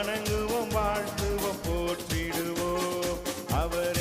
வணங்குவோம் வாழ்த்துவோம் போற்றிடுவோம். அவரே